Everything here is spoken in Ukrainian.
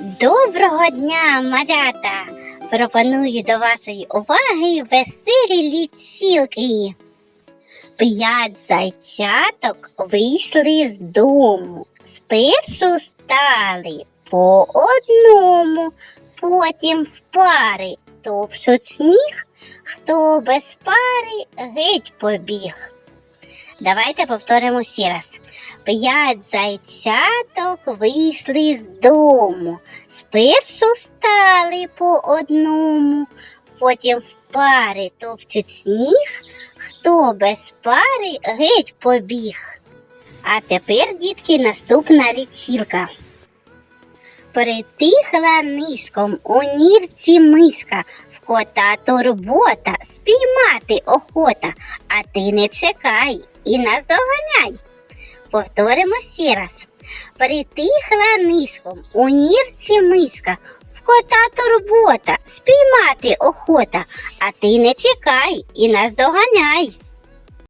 Доброго дня, малята! Пропоную до вашої уваги веселі лічилки. П'ять зайчаток вийшли з дому. Спершу стали по одному, потім в пари топчуть сніг, хто без пари геть побіг. Давайте повторимо ще раз. П'ять зайчаток вийшли з дому. Спершу стали по одному, потім в пари топчуть сніг, хто без пари геть побіг. А тепер, дітки, наступна лічилка. Притихла низьком у нірці мишка, в кота турбота, спіймати охота, а ти не чекай і наздоганяй. Повторимо ще раз. Притихла низком у нірці мишка, в кота турбота, спіймати охота, а ти не чекай і наздоганяй.